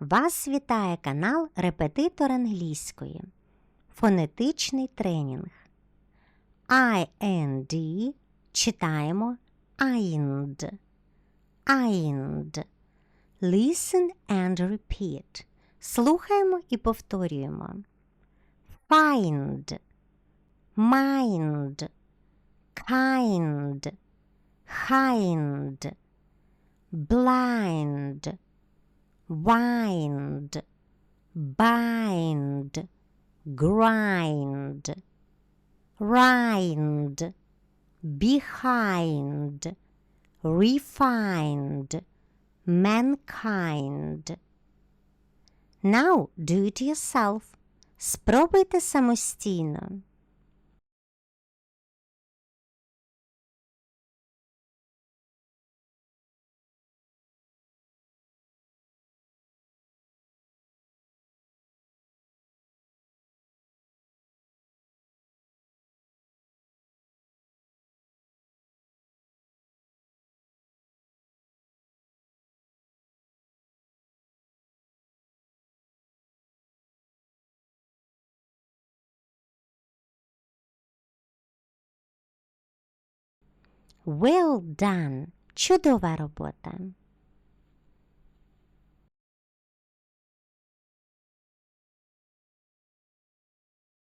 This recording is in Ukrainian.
Вас вітає канал Репетитор англійської. Фонетичний тренінг. IND читаємо IND. IND. Listen and repeat. Слухаємо і повторюємо. Find. Mind. Kind. Hind. Blind wind, bind, grind, rind, behind, refined, mankind. Now do it yourself. Спробуйте самостійно. Well done! Чудова робота.